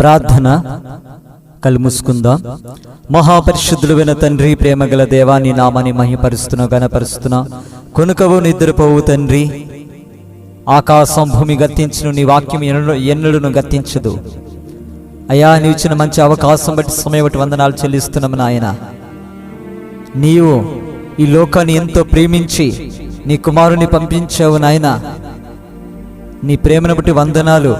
ప్రార్థన కలుముసుకుందాం. మూసుకుందాం విన తండ్రి ప్రేమగల దేవాన్ని నామాన్ని మహిపరుస్తున్నా గనపరుస్తున్నా కొనుకవు నిద్రపోవు తండ్రి. ఆకాశం భూమి గతించును నీ వాక్యం ఎన్నడు ఎన్నడును గతించదు. అయ్యా నీవిచ్చిన మంచి అవకాశం బట్టి సమయం బట్టి వందనాలు చెల్లిస్తున్నాము నాయన. నీవు ఈ లోకాన్ని ఎంతో ప్రేమించి నీ కుమారుని పంపించావు నాయన. నీ ప్రేమను బట్టి వందనాలు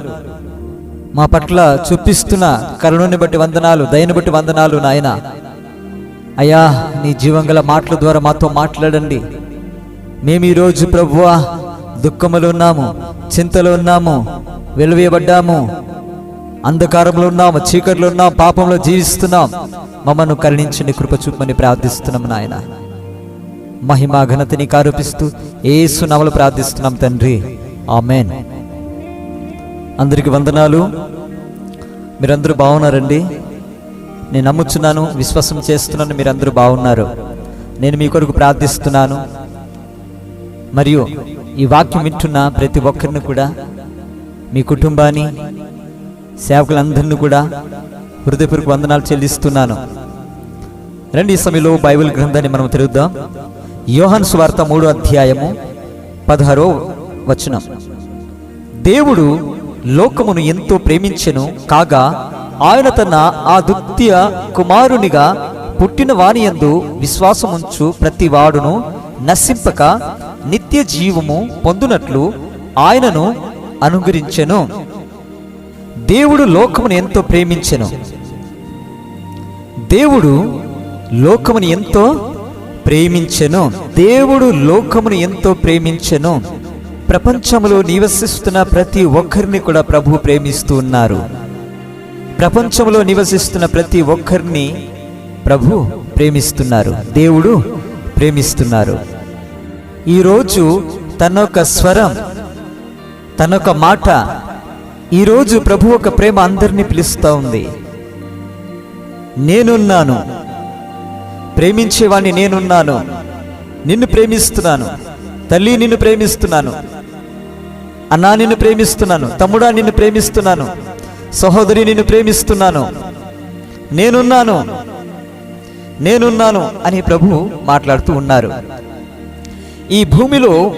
మా పట్ల చూపిస్తున్న కరుణని బట్టి వందనాలు దయని బట్టి వందనాలు నాయన. అయ్యా నీ జీవంగల మాటల ద్వారా మాతో మాట్లాడండి. మేము ఈరోజు ప్రభువా దుఃఖములు ఉన్నాము చింతలు ఉన్నాము వెలువేయబడ్డాము అంధకారంలో ఉన్నాము చీకట్లో ఉన్నాం పాపంలో జీవిస్తున్నాం. మమ్మను కరుణించండి కృప చూపమని ప్రార్థిస్తున్నాం నాయన. మహిమా ఘనతని కారూపిస్తూ ఏసు నవలు ప్రార్థిస్తున్నాం తండ్రి. ఆమెన్. అందరికి వందనాలు. మీరందరూ బాగున్నారండి? నేను నమ్ముచున్నాను విశ్వాసం చేస్తున్నాను మీరందరూ బాగున్నారు. నేను మీ కొరకు ప్రార్థిస్తున్నాను. మరియు ఈ వాక్యం వింటున్న ప్రతి ఒక్కరిని కూడా మీ కుటుంబాన్ని సేవకులందరినీ కూడా హృదయపూర్వక వందనాలు చెల్లిస్తున్నాను. రండి ఈ సమయంలో బైబిల్ గ్రంథాన్ని మనం తిరుగుద్దాం యోహన్ స్వార్త మూడో అధ్యాయము పదహారో వచనం. దేవుడు లోకమును ఎంతో ప్రేమించెను. కాగా ఆయన తన ఆ దుత్య కుమారునిగా పుట్టిన వానియందు విశ్వాసముంచు ప్రతి వాడును నశింపక నిత్య జీవము పొందునట్లు ఆయనను అనుగ్రహించెను. దేవుడు లోకమును ఎంతో ప్రేమించెను. దేవుడు లోకమును ఎంతో ప్రేమించెను. దేవుడు లోకమును ఎంతో ప్రేమించెను. ప్రపంచంలో నివసిస్తున్న ప్రతి ఒక్కరిని కూడా ప్రభు ప్రేమిస్తూ ఉన్నారు. ప్రపంచంలో నివసిస్తున్న ప్రతి ఒక్కరిని ప్రభు ప్రేమిస్తున్నారు. దేవుడు ప్రేమిస్తున్నారు. ఈరోజు తనొక స్వరం తనొక మాట ఈరోజు ప్రభు ఒక ప్రేమ అందరినీ పిలుస్తూ ఉంది. నేనున్నాను. ప్రేమించేవాణ్ణి నేనున్నాను. నిన్ను ప్రేమిస్తున్నాను. తల్లి నిన్ను ప్రేమిస్తున్నాను. అన్నా నిన్ను ప్రేమిస్తున్నాను. తమ్ముడా నిన్ను ప్రేమిస్తున్నాను. సహోదరి నిన్ను ప్రేమిస్తున్నాను. నేనున్నాను. నేనున్నాను అని ప్రభు మాట్లాడుతూ ఉన్నారు. ఈ భూమిలో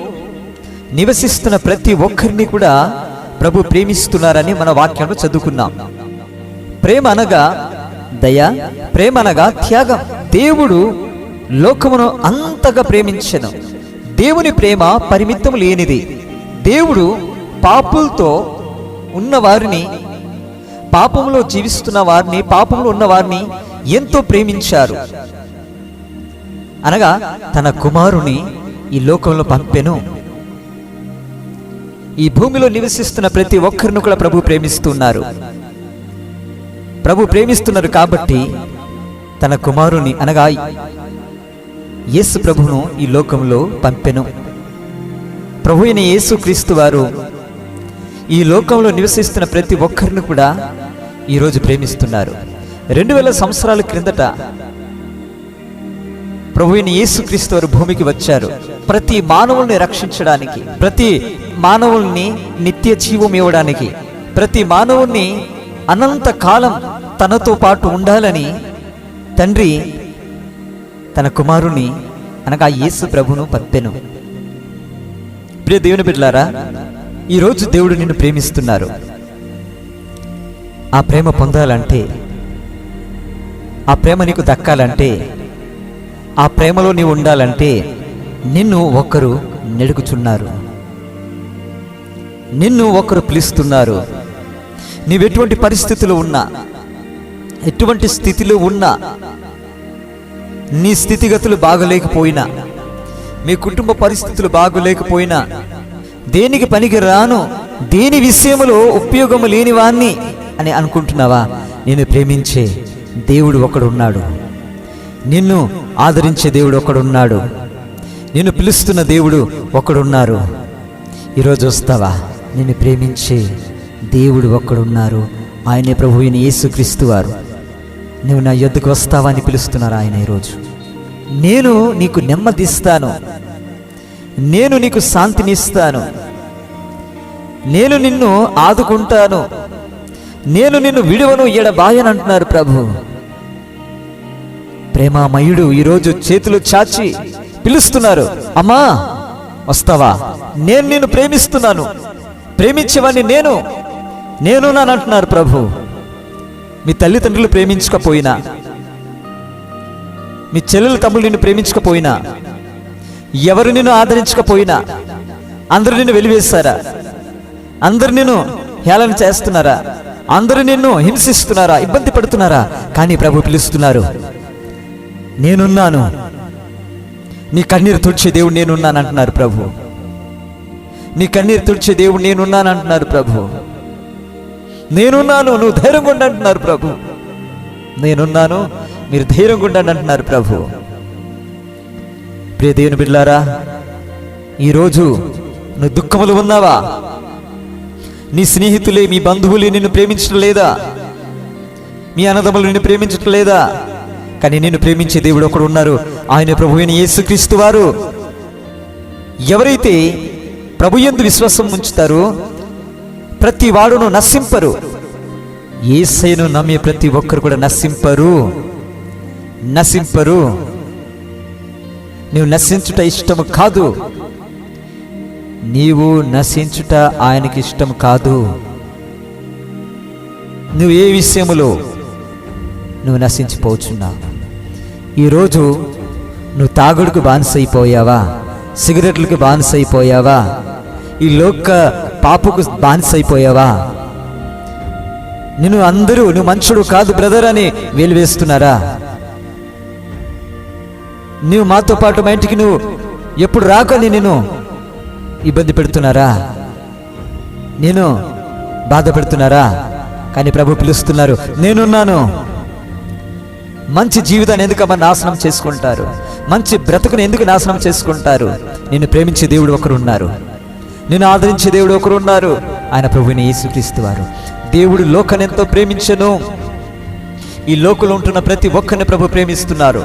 నివసిస్తున్న ప్రతి ఒక్కరిని కూడా ప్రభు ప్రేమిస్తున్నారని మన వాక్యంలో చదువుకున్నాం. ప్రేమ అనగా దయ ప్రేమ అనగా త్యాగం. దేవుడు లోకమును అంతగా ప్రేమించను. దేవుని ప్రేమ పరిమితం లేనిది. దేవుడు పాపులతో ఉన్నవారిని పాపంలో జీవిస్తున్న వారిని పాపంలో ఉన్న వారిని ఎంతో ప్రేమించారు. అనగా తన కుమారుని ఈ లోకంలో పంపెను. ఈ భూమిలో నివసిస్తున్న ప్రతి ఒక్కరిని కూడా ప్రభు ప్రేమిస్తున్నారు. ప్రభు ప్రేమిస్తున్నారు కాబట్టి తన కుమారుని అనగా యేసు ప్రభును ఈ లోకంలో పంపెను. ప్రభు అయిన యేసు క్రీస్తు వారు ఈ లోకంలో నివసిస్తున్న ప్రతి ఒక్కరిని కూడా ఈరోజు ప్రేమిస్తున్నారు. రెండు వేల సంవత్సరాల క్రిందట ప్రభు అయిన యేసు క్రీస్తు వారు భూమికి వచ్చారు. ప్రతి మానవుల్ని రక్షించడానికి ప్రతి మానవుల్ని నిత్య జీవం ఇవ్వడానికి ప్రతి మానవుణ్ణి అనంత కాలం తనతో పాటు ఉండాలని తండ్రి తన కుమారుని అనగా యేసు ప్రభును పంపెను ప్రియ దేవుని బిడ్డలారా ఈరోజు దేవుడు నిన్ను ప్రేమిస్తున్నారు. ఆ ప్రేమ పొందాలంటే ఆ ప్రేమ నీకు దక్కాలంటే ఆ ప్రేమలో నీవు ఉండాలంటే నిన్ను ఒకరు నెడుకుచున్నారు. నిన్ను ఒకరు పిలుస్తున్నారు. నీవెటువంటి పరిస్థితులు ఉన్నా ఎటువంటి స్థితిలో ఉన్నా నీ స్థితిగతులు బాగలేకపోయినా మీ కుటుంబ పరిస్థితులు బాగలేకపోయినా దేనికి పనికి రాను? దేని విషయములో ఉపయోగము లేని వాణ్ణి అని అనుకుంటున్నావా? నేను ప్రేమించే దేవుడు ఒకడున్నాడు. నిన్ను ఆదరించే దేవుడు ఒకడున్నాడు. నిన్ను పిలుస్తున్న దేవుడు ఒకడున్నారు. ఈరోజు వస్తావా? నిన్ను ప్రేమించే దేవుడు ఒక్కడున్నారు ఆయనే ప్రభు యేసుక్రీస్తు వారు. నువ్వు నా యొద్దకు వస్తావా అని పిలుస్తున్నారు ఆయన ఈరోజు. నేను నీకు నెమ్మదిస్తాను. నేను నీకు శాంతినిస్తాను. నేను నిన్ను ఆదుకుంటాను. నేను నిన్ను విడువను ఎడబాయను అంటున్నారు ప్రభు. ప్రేమామయుడు ఈరోజు చేతులు చాచి పిలుస్తున్నారు. అమ్మా వస్తావా? నేను నిన్ను ప్రేమిస్తున్నాను. ప్రేమించేవాడిని నేను. నేను అంటున్నారు ప్రభు. మీ తల్లిదండ్రులు ప్రేమించకపోయినా మీ చెల్లెలు తమ్ముడు నిన్ను ప్రేమించకపోయినా ఎవరు నిన్ను ఆదరించకపోయినా అందరూ నిన్ను వెలివేస్తారా? అందరు నిన్ను హేళన చేస్తున్నారా? అందరూ నిన్ను హింసిస్తున్నారా? ఇబ్బంది పడుతున్నారా? కానీ ప్రభు పిలుస్తున్నారు నేనున్నాను. నీ కన్నీరు తుడిచే దేవుడు నేనున్నాను అంటున్నారు ప్రభు. నీ కన్నీరు తుడిచే దేవుడు నేనున్నాను అంటున్నారు ప్రభు. నేనున్నాను నువ్వు ధైర్యంగా ఉండు అంటున్నారు ప్రభు. నేనున్నాను మీరు ధైర్యంగా ఉండండి అంటున్నారు ప్రభు. ప్రియ దేవుని బిడ్లారా ఈరోజు నువ్వు దుఃఖములు ఉన్నావా? నీ స్నేహితులే మీ బంధువులే నిన్ను ప్రేమించడం లేదా? మీ అన్నదమ్ములు నిన్ను ప్రేమించటం లేదా? కానీ నిన్ను ప్రేమించే దేవుడు ఒకడు ఉన్నారు. ఆయన ప్రభువైన యేసుక్రీస్తు వారు. ఎవరైతే ప్రభు ఎందు విశ్వాసం ఉంచుతారో ప్రతి వాడును నశింపరు. ఏసైను నమ్మే ప్రతి ఒక్కరు కూడా నశింపరు. నశింపరు. నీవు నశించుట ఇష్టము కాదు. నీవు నశించుట ఆయనకి ఇష్టం కాదు. నువ్వు ఏ విషయములో నువ్వు నశించిపోచున్నావు ఈరోజు నువ్వు తాగుడుకు బానిసైపోయావా? సిగరెట్లకు బానిసైపోయావా? ఈ లోక పాపుకు బానిసైపోయావా? నిన్ను అందరూ నువ్వు మంచుడు కాదు బ్రదర్ అని వేలువేస్తున్నారా? నువ్వు మాతో పాటు మా ఇంటికి నువ్వు ఎప్పుడు రాకని నేను ఇబ్బంది పెడుతున్నారా? నేను బాధ పెడుతున్నారా కానీ ప్రభు పిలుస్తున్నారు నేనున్నాను. మంచి జీవితాన్ని ఎందుకు అమ్మ నాశనం చేసుకుంటారు? మంచి బ్రతుకుని ఎందుకు నాశనం చేసుకుంటారు? నేను ప్రేమించే దేవుడు ఒకరు ఉన్నారు నేను ఆదరించే దేవుడు ఒకరు ఉన్నారు ఆయన ప్రభుని యేసుక్రీస్తు వారు. దేవుడు లోకాన్ని ఎంతో ప్రేమించను. ఈ లోకంలో ఉంటున్న ప్రతి ఒక్కరిని ప్రభు ప్రేమిస్తున్నారు.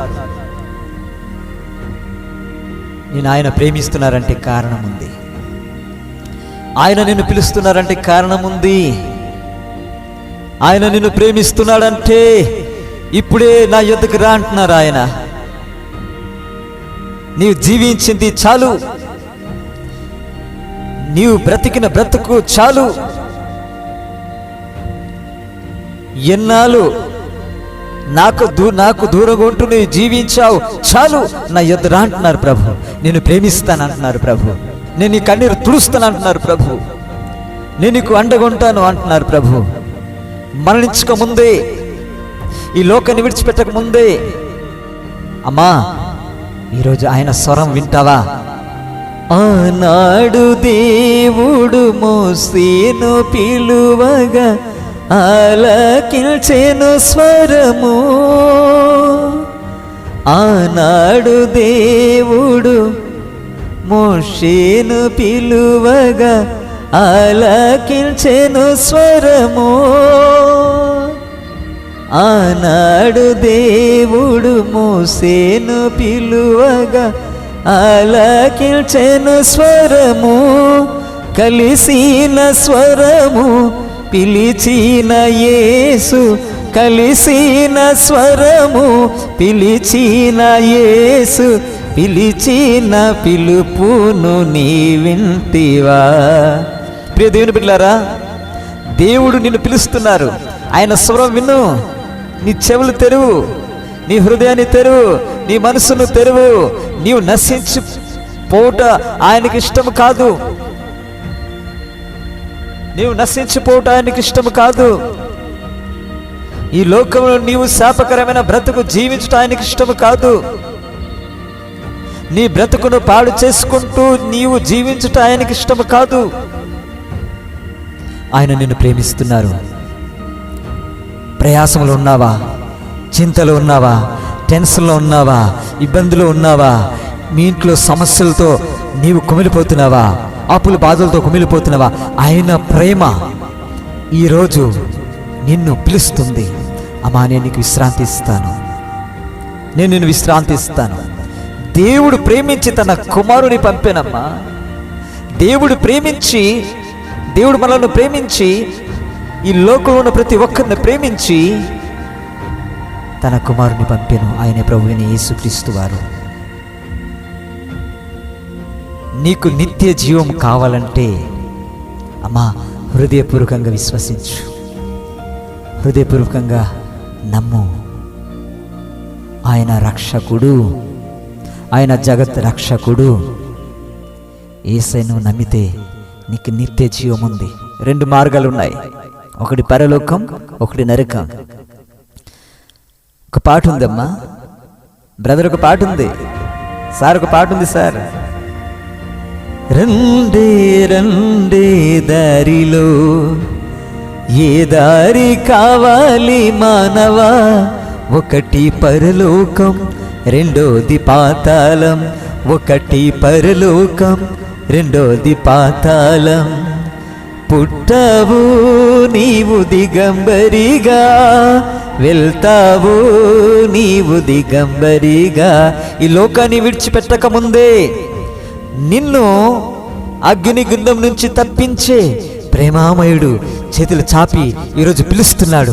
నేను ఆయన ప్రేమిస్తున్నారంటే కారణం ఉంది ఆయన నిన్ను పిలుస్తున్నారంటే కారణం ఉంది ఆయన నిన్ను ప్రేమిస్తున్నాడంటే ఇప్పుడే నా యుద్ధకు రా అంటున్నారు ఆయన. నీవు జీవించింది చాలు. నీవు బ్రతికిన బ్రతుకు చాలు. ఎన్నాళ్ళు నాకు దూ నాకు దూరంగా ఉంటూ నువ్వు జీవించావు. చాలు నా ఎదురా అంటున్నారు ప్రభు. నేను ప్రేమిస్తాను అంటున్నారు ప్రభు. నేను నీ కన్నీరు తుడుస్తాను అంటున్నారు ప్రభు. నేను నీకు అండగుంటాను అంటున్నారు ప్రభు. మరణించక ముందే ఈ లోకాన్ని విడిచిపెట్టక ముందే అమ్మా ఈరోజు ఆయన స్వరం వింటావా? ఆనాడు దేవుడు మోసేను పిలువగా ఆలకిల్చెను స్వరము. ఆనాడు దేవుడు మోషేను పిలువగా ఆలకిల్చెను స్వరము. ఆనాడు దేవుడు మోసేను పిలువగా ఆలకిల్చెను స్వరము. కలిసిన స్వరము పిలిచిన యేసు కలిసిన స్వరము పిలిచిన యేసు పిలిచిన పిలుపును నీ వింటివా. ప్రియ దేవుని పిల్లారా దేవుడు నిన్ను పిలుస్తున్నారు. ఆయన స్వరం విను. నీ చెవులు తెరువు నీ హృదయాన్ని తెరువు నీ మనసును తెరువు. నీవు నశించి పోవుట ఆయనకి ఇష్టం కాదు. నీవు నశించిపోవటానికి ఇష్టం కాదు. ఈ లోకంలో నీవు శాపకరమైన బ్రతుకు జీవించటానికి ఇష్టం కాదు. నీ బ్రతుకును పాడు చేసుకుంటూ నీవు జీవించటానికి ఆయనకి ఇష్టం కాదు. ఆయన నిన్ను ప్రేమిస్తున్నారు. ప్రయాసంలో ఉన్నావా? చింతలో ఉన్నావా? టెన్షన్లో ఉన్నావా? ఇబ్బందులు ఉన్నావా? మీ ఇంట్లో సమస్యలతో నీవు కుమిలిపోతున్నావా? అప్పుల బాధలతో కుమిలిపోతున్నావా? ఆయన ప్రేమ ఈరోజు నిన్ను పిలుస్తుంది. అమ్మా నేను నీకు విశ్రాంతి ఇస్తాను. నేను నిన్ను విశ్రాంతి ఇస్తాను. దేవుడు ప్రేమించి తన కుమారుని పంపానమ్మా. దేవుడు ప్రేమించి దేవుడు మనల్ని ప్రేమించి ఈ లోకంలో ఉన్న ప్రతి ఒక్కరిని ప్రేమించి తన కుమారుని పంపాను. ఆయన ప్రభువుని యేసుక్రీస్తు వారు. నీకు నిత్య జీవం కావాలంటే అమ్మా హృదయపూర్వకంగా విశ్వసించు. హృదయపూర్వకంగా నమ్ము. ఆయన రక్షకుడు ఆయన జగత్ రక్షకుడు. ఏసైను నమ్మితే నీకు నిత్య జీవం ఉంది. రెండు మార్గాలు ఉన్నాయి ఒకటి పరలోకం ఒకటి నరకం. ఒక పాట ఉందమ్మా. బ్రదర్ ఒక పాట ఉంది. సార్ ఒక పాట ఉంది సార్. రెండే రండే దారిలో ఏ దారి కావాలి మానవా ఒకటి పరలోకం రెండోది పాతాళం ఒకటి పరలోకం రెండోది పాతాళం పుట్టవు నీవు దిగంబరిగా వెళ్తావు నీవు దిగంబరిగా ఈ లోకాన్ని విడిచిపెట్టక ముందే నిన్ను అగ్ని గుండం నుంచి తప్పించే ప్రేమామయుడు చేతులు చాపి ఈరోజు పిలుస్తున్నాడు.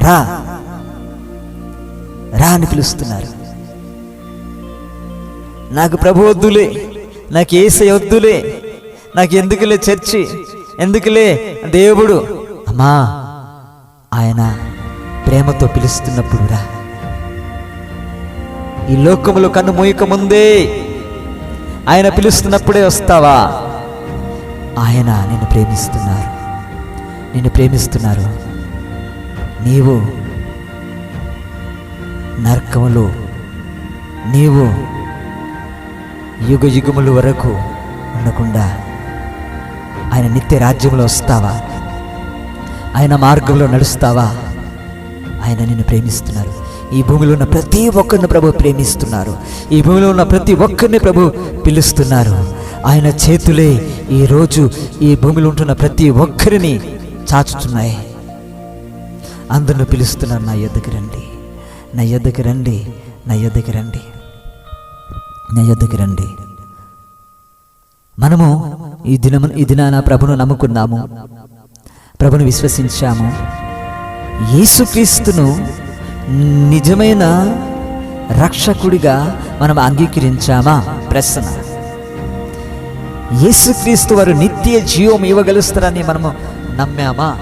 రా. రా అని పిలుస్తున్నారు. నాకు ప్రభు వద్దులే నాకు ఏసై వద్దులే నాకు ఎందుకులే చర్చి ఎందుకులే దేవుడు. అమ్మా ఆయన ప్రేమతో పిలుస్తున్నప్పుడు రా. ఈ లోకములో కన్ను మూయకముందే ఆయన పిలుస్తున్నప్పుడే వస్తావా? ఆయన నిన్ను ప్రేమిస్తున్నారు. నిన్ను ప్రేమిస్తున్నారు. నీవు నరకములు నీవు యుగ యుగముల వరకు ఉండకుండా ఆయన నిత్య రాజ్యంలో వస్తావా? ఆయన మార్గంలో నడుస్తావా? ఆయన నిన్ను ప్రేమిస్తున్నారు. ఈ భూమిలో ఉన్న ప్రతి ఒక్కరిని ప్రభు ప్రేమిస్తున్నారు. ఈ భూమిలో ఉన్న ప్రతి ఒక్కరిని ప్రభు పిలుస్తున్నారు. ఆయన చేతులే ఈరోజు ఈ భూమిలో ఉంటున్న ప్రతి ఒక్కరిని చాచుతున్నాయి. అందరిని పిలుస్తున్నారు నా యొద్దకు రండి. నా యొద్దకు రండి. నా యొద్దకు రండి. నా యొద్దకు రండి. మనము ఈ దినము ఈ దినాన ప్రభును నమ్ముకున్నాము. ప్రభును విశ్వసించాము. యేసుక్రీస్తును నిజమైన రక్షకుడిగా మనం అంగీకరించామా? ప్రశ్న. యేసుక్రీస్తు వారు నిత్య జీవం ఇవ్వగలుస్తారని మనము నమ్మామా?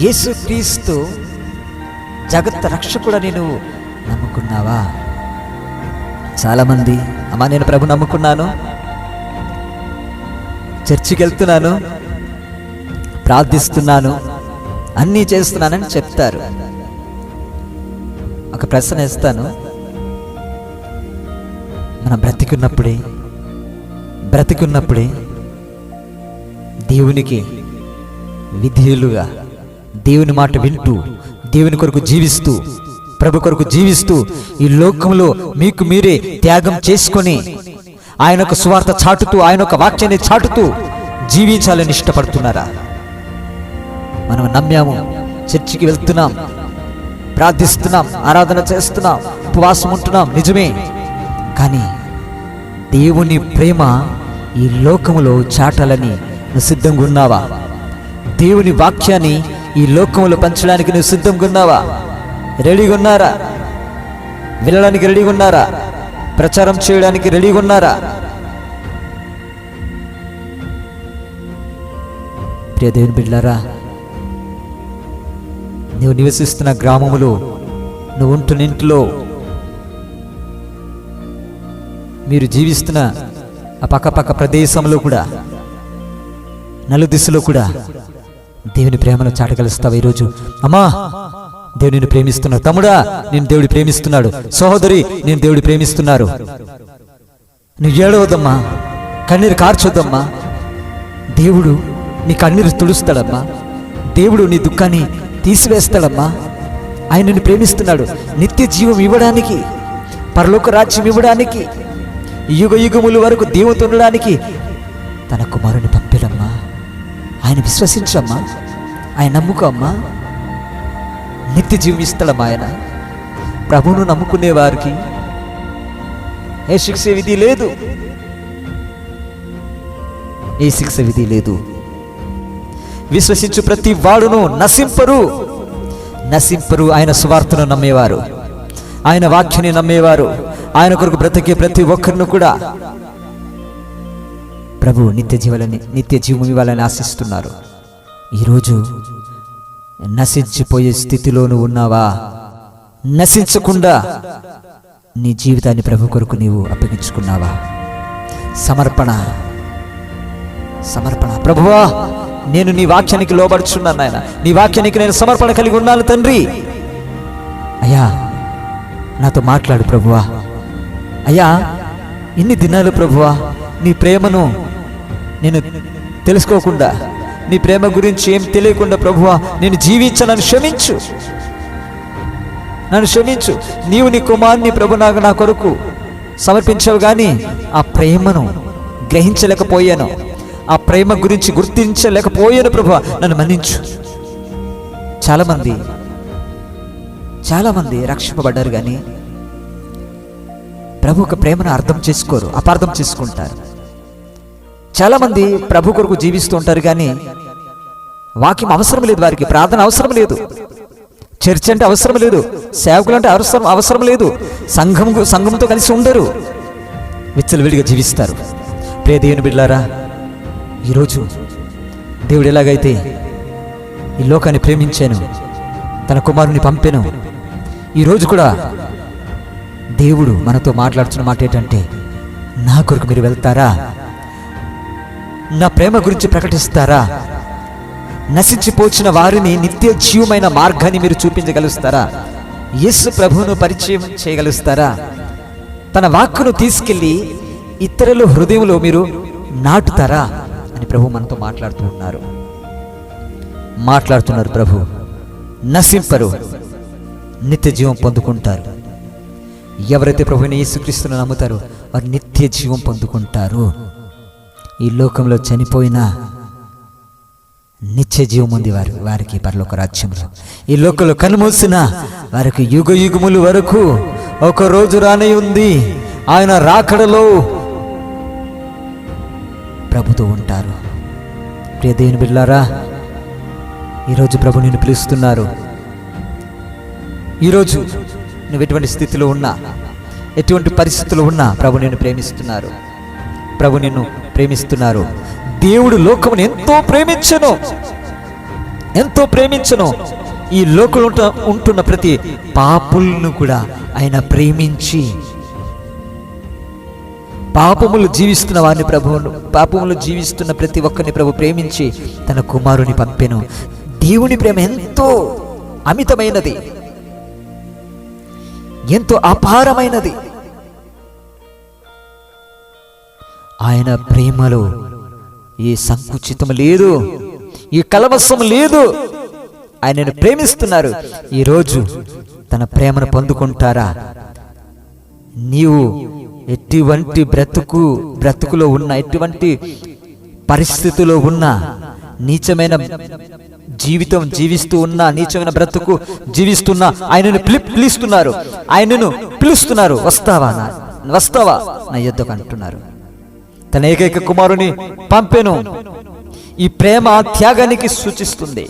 యేసుక్రీస్తు జగత్ రక్షకుడని నువ్వు నమ్ముకున్నావా? చాలామంది అమ్మా నేను ప్రభు నమ్ముకున్నాను. చర్చికి వెళ్తున్నాను ప్రార్థిస్తున్నాను. అన్నీ చేస్తున్నానని చెప్తారు. ఒక ప్రశ్న ఇస్తాను మనం బ్రతికున్నప్పుడే బ్రతికున్నప్పుడే దేవునికి విధేయులుగా దేవుని మాట వింటూ దేవుని కొరకు జీవిస్తూ ప్రభు కొరకు జీవిస్తూ ఈ లోకంలో మీకు మీరే త్యాగం చేసుకొని ఆయన ఒక సువార్త చాటుతూ ఆయన ఒక వాక్యాన్ని చాటుతూ జీవించాలని ఇష్టపడుతున్నారా? మనం నమ్మాము. చర్చికి వెళ్తున్నాం. ప్రార్థిస్తున్నాం. ఆరాధన చేస్తున్నాం. ఉపవాసం ఉంటున్నాం. నిజమే. కానీ దేవుని ప్రేమ ఈ లోకములో చాటాలని నువ్వు సిద్ధంగా ఉన్నావా? దేవుని వాక్యాన్ని ఈ లోకంలో పంచడానికి నువ్వు సిద్ధంగా ఉన్నావా? రెడీగా ఉన్నారా? వెళ్ళడానికి రెడీగా ఉన్నారా? ప్రచారం చేయడానికి రెడీగా ఉన్నారా? ప్రియ దేవుని బిడ్డారా నువ్వు నివసిస్తున్న గ్రామములో నువ్వు ఉంటున్న ఇంట్లో మీరు జీవిస్తున్న ఆ పక్కపక్క ప్రదేశంలో కూడా నలుదిశలో కూడా దేవుని ప్రేమను చాటగలుస్తావు ఈరోజు? అమ్మా దేవుడిని ప్రేమిస్తున్నాడు. తమ్ముడా నేను దేవుడి ప్రేమిస్తున్నాడు. సహోదరి నేను దేవుడి ప్రేమిస్తున్నారు. నువ్వు ఏడవద్దమ్మా కన్నీరు కార్చొద్దమ్మా. దేవుడు నీ కన్నీరు తుడుస్తాడమ్మా. దేవుడు నీ దుఃఖాన్ని తీసివేస్తాడమ్మా. ఆయన నిన్ను ప్రేమిస్తున్నాడు. నిత్య జీవం ఇవ్వడానికి పరలోక రాజ్యం ఇవ్వడానికి యుగ యుగముల వరకు దేవుతో ఉండడానికి తన కుమారుని పంపిడమ్మా. ఆయన విశ్వసించమ్మా ఆయన నమ్ముకో అమ్మా. నిత్య జీవం ఇస్తాడమ్మా ఆయన. ప్రభువును నమ్ముకునే వారికి ఏ శిక్ష విధి లేదు. ఏ శిక్ష విధి లేదు. విశ్వసించు ప్రతి వాడును నశింపరు. నశింపరు ఆయన సువార్తను నమ్మేవారు. ఆయన వాక్యాన్ని నమ్మేవారు. ఆయన కొరకు బ్రతికే ప్రతి ఒక్కరిని కూడా ప్రభు నిత్య జీవాలని నిత్య జీవం ఇవ్వాలని ఆశిస్తున్నారు. ఈరోజు నశించిపోయే స్థితిలో నువ్వు ఉన్నావా? నశించకుండా నీ జీవితాన్ని ప్రభు కొరకు నీవు అప్పగించుకున్నావా? సమర్పణ సమర్పణ. ప్రభువా నేను నీ వాక్యానికి లోబడుచున్నాను నాయన. నీ వాక్యానికి నేను సమర్పణ కలిగి ఉన్నాను తండ్రి. అయ్యా నాతో మాట్లాడు ప్రభువా. అయ్యా ఇన్ని దినాలు ప్రభువా నీ ప్రేమను నేను తెలుసుకోకుండా నీ ప్రేమ గురించి ఏం తెలియకుండా ప్రభువా నేను జీవించనని క్షమించు. నన్ను క్షమించు. నీవు నీ కుమార్ని ప్రభు నాకు నా కొరకు సమర్పించావు కానీ ఆ ప్రేమను గ్రహించలేకపోయాను. ఆ ప్రేమ గురించి గుర్తించలేకపోయాను ప్రభు. నన్ను మన్నించు. చాలామంది చాలామంది రక్షింపబడ్డారు కానీ ప్రభు ఒక ప్రేమను అర్థం చేసుకోరు అపార్థం చేసుకుంటారు. చాలామంది ప్రభు కొరకు జీవిస్తూ ఉంటారు కానీ వాక్యం అవసరం లేదు వారికి ప్రార్థన అవసరం లేదు. చర్చ్ అంటే అవసరం లేదు సేవకులు అంటే అవసరం అవసరం లేదు. సంఘం సంఘంతో కలిసి ఉండరు. విచ్చలవిడిగా జీవిస్తారు. ప్రియ దేవుని బిడ్లారా ఈరోజు దేవుడు ఎలాగైతే ఈ లోకాన్ని ప్రేమించాను తన కుమారుని పంపాను ఈరోజు కూడా దేవుడు మనతో మాట్లాడుతున్న మాట ఏంటంటే నా కొరకు మీరు వెళ్తారా? నా ప్రేమ గురించి ప్రకటిస్తారా? నశించిపోచిన వారిని నిత్య జీవమైన మార్గాన్ని మీరు చూపించగలుస్తారా? యేసు ప్రభువును పరిచయం చేయగలుస్తారా? తన వాక్కును తీసుకెళ్ళి ఇతరుల హృదయంలో మీరు నాటుతారా? ప్రభు మనతో మాట్లాడుతూ ఉన్నారు. మాట్లాడుతున్నారు ప్రభు నశింపరు నిత్య జీవం పొందుకుంటారు. ఎవరైతే ప్రభుని యేసుక్రీస్తును నమ్ముతారో వారు నిత్య జీవం పొందుకుంటారు. ఈ లోకంలో చనిపోయినా నిత్య జీవం ఉంది వారు వారికి పరలోక రాజ్యంలో. ఈ లోకంలో కనుమూసిన వారికి యుగ యుగములు వరకు ఒక రోజు రానే ఉంది. ఆయన రాకడలో ప్రభుతో ఉంటారు. ప్రియ దేవుని బిడ్లారా ఈరోజు ప్రభు నిన్ను పిలుస్తున్నారు. ఈరోజు నువ్వు ఎటువంటి స్థితిలో ఉన్నా ఎటువంటి పరిస్థితులు ఉన్నా ప్రభు నిన్ను ప్రేమిస్తున్నారు. ప్రభు నిన్ను ప్రేమిస్తున్నారు. దేవుడు లోకమును ఎంతో ప్రేమించను. ఎంతో ప్రేమించను. ఈ లోకంలో ఉంటున్న ప్రతి పాపులను కూడా ఆయన ప్రేమించి పాపములు జీవిస్తున్న వారిని ప్రభువును పాపములు జీవిస్తున్న ప్రతి ఒక్కరిని ప్రభు ప్రేమించి తన కుమారుని పంపెను. దేవుని ప్రేమ ఎంతో అమితమైనది. ఎంతో అపారమైనది. ఆయన ప్రేమలో ఏ సంకుచితం లేదు ఈ కలవసం లేదు. ఆయనను ప్రేమిస్తున్నారు. ఈరోజు తన ప్రేమను పొందుకుంటారా? నీవు ఎటువంటి బ్రతుకు బ్రతుకులో ఉన్న ఎటువంటి పరిస్థితిలో ఉన్న నీచమైన జీవితం జీవిస్తూ ఉన్న నీచమైన బ్రతుకు జీవిస్తున్న ఆయనను పిలుస్తున్నారు. ఆయనను పిలుస్తున్నారు. వస్తావా నా వస్తావా నా యుద్ధకు అంటున్నారు. తన ఏకైక కుమారుని పంపెను. ఈ ప్రేమ త్యాగానికి సూచిస్తుంది.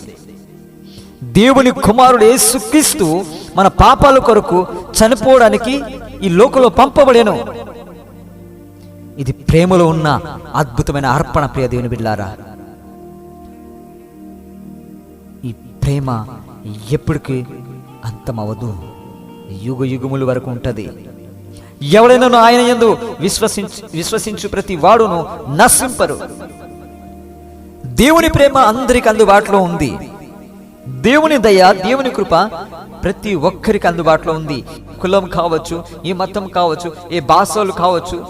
దేవుని కుమారుడు యేసుక్రీస్తు మన పాపాల కొరకు చనిపోవడానికి ఈ లోకంలో పంపబడేను. ఇది ప్రేమలో ఉన్న అద్భుతమైన అర్పణ ప్రియ దేవుని బిడ్డారా ఈ ప్రేమ ఎప్పటికీ అంతమవదు యుగ యుగముల వరకు ఉంటుంది. ఎవడైనా ఆయన ఎందు విశ్వసించు విశ్వసించు ప్రతి వాడును నశింపరు. దేవుని ప్రేమ అందరికి అందుబాటులో ఉంది. దేవుని దయ దేవుని కృప ప్రతి ఒక్కరికి అందుబాటులో ఉంది. కులం కావచ్చు ఈ మతం కావచ్చు ఏ భాషలు కావచ్చు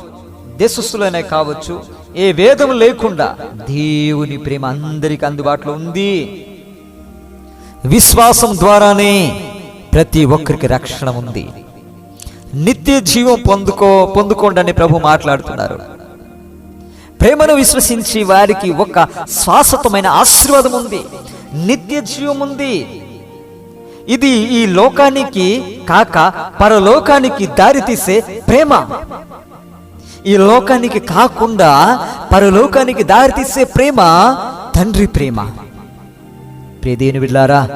దేశస్థులైనా కావచ్చు ఏ వేదం లేకుండా దేవుని ప్రేమ అందరికి అందుబాటులో ఉంది. విశ్వాసం ద్వారానే ప్రతి ఒక్కరికి రక్షణ ఉంది. నిత్య జీవం పొందుకో పొందుకోండి అని ప్రభు మాట్లాడుతున్నారు. ప్రేమను విశ్వసించి వారికి ఒక శాశ్వతమైన ఆశీర్వాదం ఉంది. నిత్య జీవం ఉంది. ఇది ఈ లోకానికి కాక పరలోకానికి దారితీసే ప్రేమ. ఈ లోకానికి కాకుండా పరలోకానికి దారితీసే ప్రేమ తండ్రి ప్రేమ. ప్రియదేని విళ్ళారా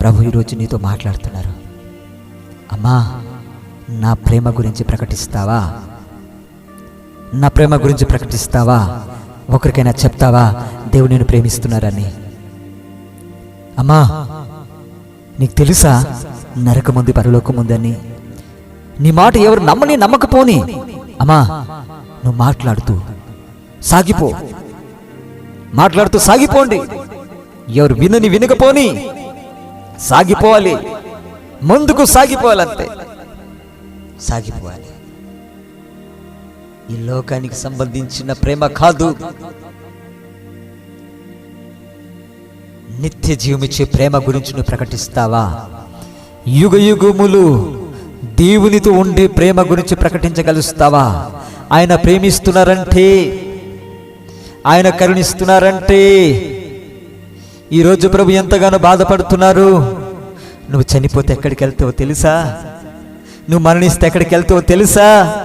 ప్రభు ఈరోజు నీతో మాట్లాడుతున్నారు. అమ్మా నా ప్రేమ గురించి ప్రకటిస్తావా? నా ప్రేమ గురించి ప్రకటిస్తావా? ఒకరికైనా చెప్తావా? దేవుడు నేను ప్రేమిస్తున్నారని. అమ్మా నీకు తెలుసా? నరకముంది పరలోకముందని. ఉందని నీ మాట ఎవరు నమ్మని నమ్మకపోని. అమ్మా నువ్వు మాట్లాడుతూ సాగిపో. మాట్లాడుతూ సాగిపోండి. ఎవరు వినని వినకపోని సాగిపోవాలి. ముందుకు సాగిపోవాలంతే. సాగిపోవాలి. ఈ లోకానికి సంబంధించిన ప్రేమ కాదు. నిత్య జీవమిచ్చే ప్రేమ గురించి నువ్వు ప్రకటిస్తావా? యుగ యుగములు దేవునితో ఉండే ప్రేమ గురించి ప్రకటించగలుస్తావా? ఆయన ప్రేమిస్తున్నారంటే ఆయన కరుణిస్తున్నారంటే ఈరోజు ప్రభు ఎంతగానో బాధపడుతున్నారు? నువ్వు చనిపోతే ఎక్కడికి వెళ్తావో తెలుసా? నువ్వు మరణిస్తే ఎక్కడికి వెళ్తావో తెలుసా?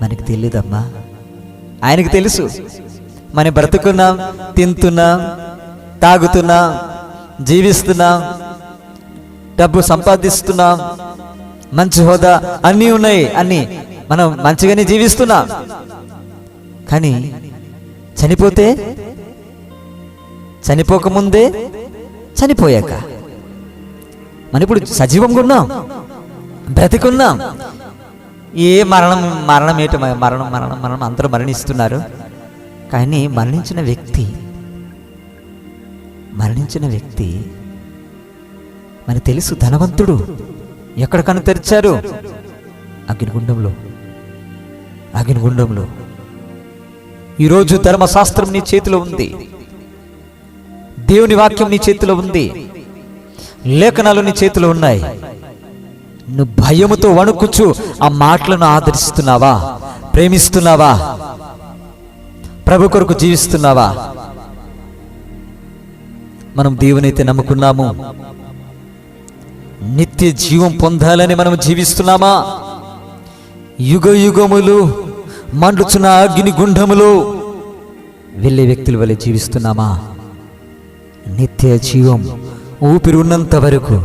మనకి తెలియదమ్మా ఆయనకు తెలుసు. మనం బ్రతుకున్నాం తింటున్నాం తాగుతున్నాం జీవిస్తున్నాం డబ్బు సంపాదిస్తున్నాం మంచి హోదా అన్నీ ఉన్నాయి అన్నీ. మనం మంచిగానే జీవిస్తున్నాం. కానీ చనిపోతే? చనిపోకముందే చనిపోయాక? మనం ఇప్పుడు సజీవంగా ఉన్నాం బ్రతికున్నాం. ఏ మరణం మరణం ఏంటి మరణం మరణం మరణం అందరూ మరణిస్తున్నారు. కానీ మరణించిన వ్యక్తి మరణించిన వ్యక్తి మరి తెలుసు ధనవంతుడు. ఎక్కడ కను తెరిచారు? అగ్నిగుండంలో. అగ్నిగుండంలో. ఈరోజు ధర్మశాస్త్రం నీ చేతిలో ఉంది. దేవుని వాక్యం నీ చేతిలో ఉంది. లేఖనాలు నీ చేతిలో ఉన్నాయి. నువ్వు భయముతో వణుకుచు ఆ మాటలను ఆదరిస్తున్నావా? ప్రేమిస్తున్నావా? ప్రభు కొరకు జీవిస్తున్నావా? మనం దేవునైతే నమ్ముకున్నాము. నిత్య జీవం పొందాలని మనం జీవిస్తున్నామా? యుగ యుగములు మండుచున్న అగ్ని గుండములు వెళ్ళే వ్యక్తుల వలె జీవిస్తున్నామా? నిత్య జీవం ఊపిరి ఉన్నంత వరకు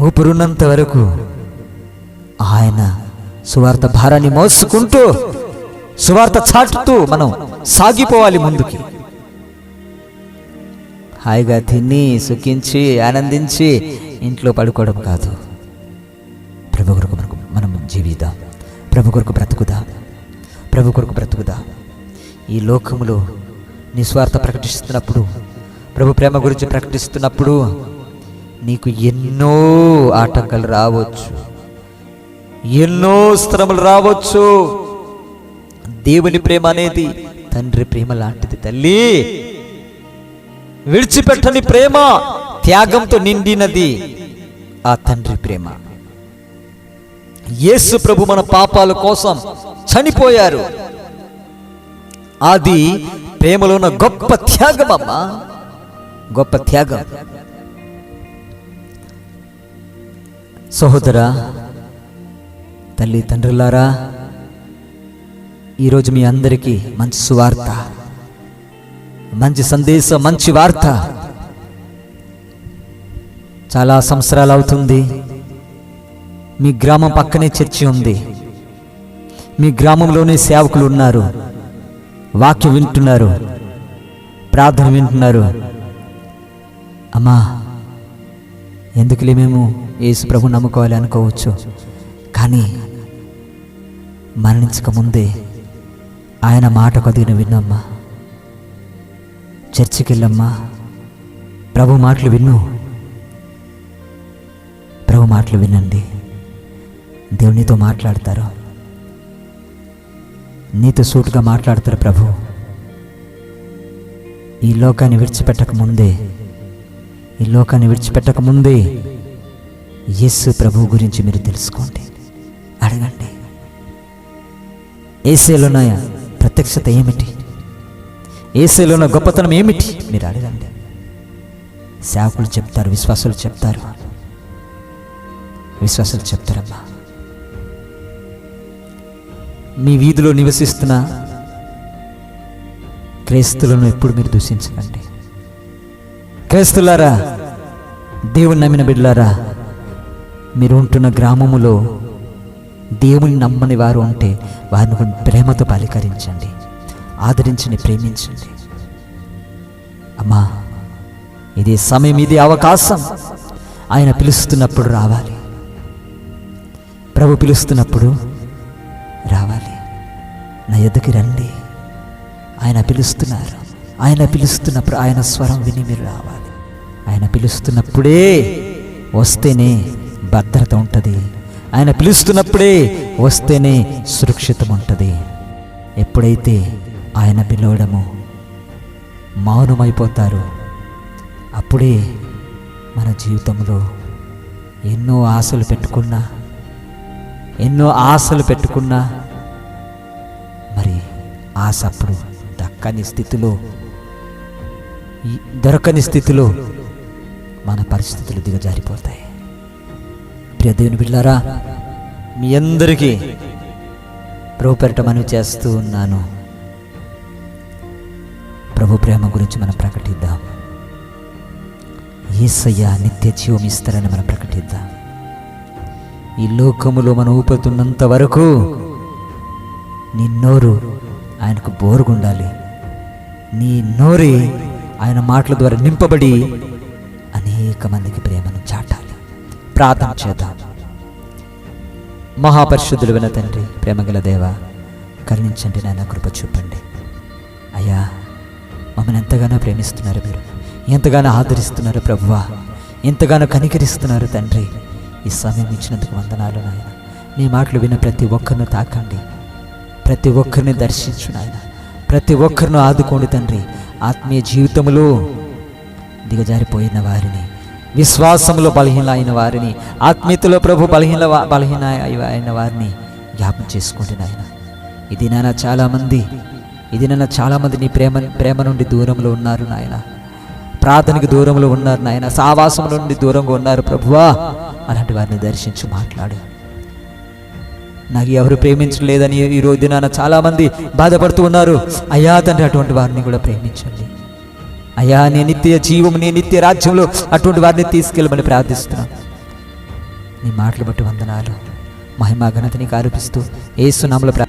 ఊపిరున్నంత వరకు ఆయన సువార్త భారాన్ని మోసుకుంటూ సువార్త చాటుతూ మనం సాగిపోవాలి ముందుకి. హాయిగా తిని సుఖించి ఆనందించి ఇంట్లో పడుకోవడం కాదు. ప్రభు కొరకు మనకు మనం జీవిద్దాం. ప్రభు కొరకు బ్రతుకుదా. ప్రభు కొరకు బ్రతుకుదా. ఈ లోకములో నిస్వార్థ ప్రకటిస్తున్నప్పుడు ప్రభు ప్రేమ గురించి ప్రకటిస్తున్నప్పుడు నీకు ఎన్నో ఆటంకాలు రావచ్చు. ఎన్నో శ్రమలు రావచ్చు. దేవుని ప్రేమ అనేది తండ్రి ప్రేమ లాంటిది తల్లి. విడిచిపెట్టని ప్రేమ త్యాగంతో నిండినది ఆ తండ్రి ప్రేమ. యేసు ప్రభు మన పాపాల కోసం చనిపోయారు. అది ప్రేమలో ఉన్న గొప్ప త్యాగం అమ్మా. గొప్ప త్యాగం. సహోదరా తల్లి తండ్రులారా ఈరోజు మీ అందరికీ మంచి సువార్త మంచి సందేశం మంచి వార్త. చాలా సంవత్సరాలు అవుతుంది. మీ గ్రామం పక్కనే చర్చి ఉంది. మీ గ్రామంలోనే సేవకులు ఉన్నారు. వాక్యం వింటున్నారు. ప్రార్థన వింటున్నారు. అమ్మా ఎందుకులే మేము యేసు ప్రభు నమ్ముకోవాలి అనుకోవచ్చు? కానీ మరణించక ముందే ఆయన మాట కొద్దిగా విన్నమ్మా. చర్చికి వెళ్ళమ్మా ప్రభు మాటలు విన్ను. ప్రభు మాటలు వినండి. దేవునితో మాట్లాడతారు. నీతో సూటుగా మాట్లాడతారు ప్రభు. ఈ లోకాన్ని విడిచిపెట్టక ముందే ఈ లోకాన్ని విడిచిపెట్టక ముందే యేసు ప్రభు గురించి మీరు తెలుసుకోండి. అడగండి. ఏసేలున్నాయా ప్రత్యక్షత ఏమిటి? ఏసేలోన గొప్పతనం ఏమిటి? మీరు అడగండి. సేవకులు చెప్తారు విశ్వాసులు చెప్తారు. విశ్వాసులు చెప్తారమ్మా. మీ వీధిలో నివసిస్తున్న క్రైస్తులను ఎప్పుడు మీరు దూషించకండి. క్రైస్తులారా దేవుని నమ్మిన బిడ్డలారా మీరు ఉంటున్న గ్రామములో దేవుని నమ్మని వారు ఉంటే వారిని ప్రేమతో పలకరించండి. ఆదరించండి ప్రేమించండి. అమ్మా ఇది సమయం ఇది అవకాశం. ఆయన పిలుస్తున్నప్పుడు రావాలి. ప్రభు పిలుస్తున్నప్పుడు రావాలి. నా ఎద్దకి రండి. ఆయన పిలుస్తున్నారు. ఆయన పిలుస్తున్నప్పుడు ఆయన స్వరం విని మీరు రావాలి. ఆయన పిలుస్తున్నప్పుడే వస్తేనే భద్రత ఉంటుంది. ఆయన పిలుస్తున్నప్పుడే వస్తేనే సురక్షితం ఉంటుంది ఎప్పుడైతే ఆయన పిలవడము మౌనమైపోతారు అప్పుడే మన జీవితంలో ఎన్నో ఆశలు పెట్టుకున్నా ఎన్నో ఆశలు పెట్టుకున్నా మరి ఆశ అప్పుడు దక్కని స్థితిలో దొరకని స్థితిలో మన పరిస్థితులు దిగజారిపోతాయి. ప్రియ దేవుని బిళ్ళారా మీ అందరికీ ప్రభు పెరట మనవి చేస్తూ ఉన్నాను. ప్రభు ప్రేమ గురించి మనం ప్రకటిద్దాం. ఏసయ్య నిత్య జీవం ఇస్తారని మనం ప్రకటిద్దాం. ఈ లోకములో మనం ఊపుతున్నంత వరకు నీ నోరు ఆయనకు బోరుగుండాలి. నీ నోరి ఆయన మాటల ద్వారా నింపబడి అనేక మందికి ప్రేమను చాటాలి. ప్రార్థన చేద్దాం మహాపరిశుద్ధులు విన తండ్రి ప్రేమగల దేవ కరుణించండి నాయన కృప చూపండి. అయ్యా మమ్మల్ని ఎంతగానో ప్రేమిస్తున్నారు మీరు. ఎంతగానో ఆదరిస్తున్నారు ప్రభువా. ఎంతగానో కనికరిస్తున్నారు తండ్రి. ఈ సమయం ఇచ్చినందుకు వందనాలు నాయన. నీ మాటలు విన్న ప్రతి ఒక్కరిని తాకండి. ప్రతి ఒక్కరిని దర్శించు నాయన. ప్రతి ఒక్కరిని ఆదుకోండి తండ్రి. ఆత్మీయ జీవితంలో దిగజారిపోయిన వారిని విశ్వాసంలో బలహీన అయిన వారిని ఆత్మీయతలో ప్రభు బలహీన బలహీన అయిన వారిని జ్ఞాపం చేసుకోండి నాయన. ఇది నాన్న చాలామంది ఇది నన్న చాలామంది నీ ప్రేమ ప్రేమ నుండి దూరంలో ఉన్నారు నాయన. ప్రార్థనకు దూరంలో ఉన్నారు నాయన. సావాసం నుండి దూరంగా ఉన్నారు ప్రభువా. అలాంటి వారిని దర్శించి మాట్లాడు. నాకు ఎవరు ప్రేమించలేదని ఈ రోజు చాలామంది బాధపడుతూ ఉన్నారు. అయ్యా తండ్రి అటువంటి వారిని కూడా ప్రేమించండి. అయ్యా నీ నిత్య జీవం నీ నిత్య రాజ్యంలో అటువంటి వారిని తీసుకెళ్ళమని ప్రార్థిస్తున్నాను నీ మాటలు బట్టి వందనాలు. మహిమా ఘనత నీకు ఆరోపిస్తూ ప్రార్థి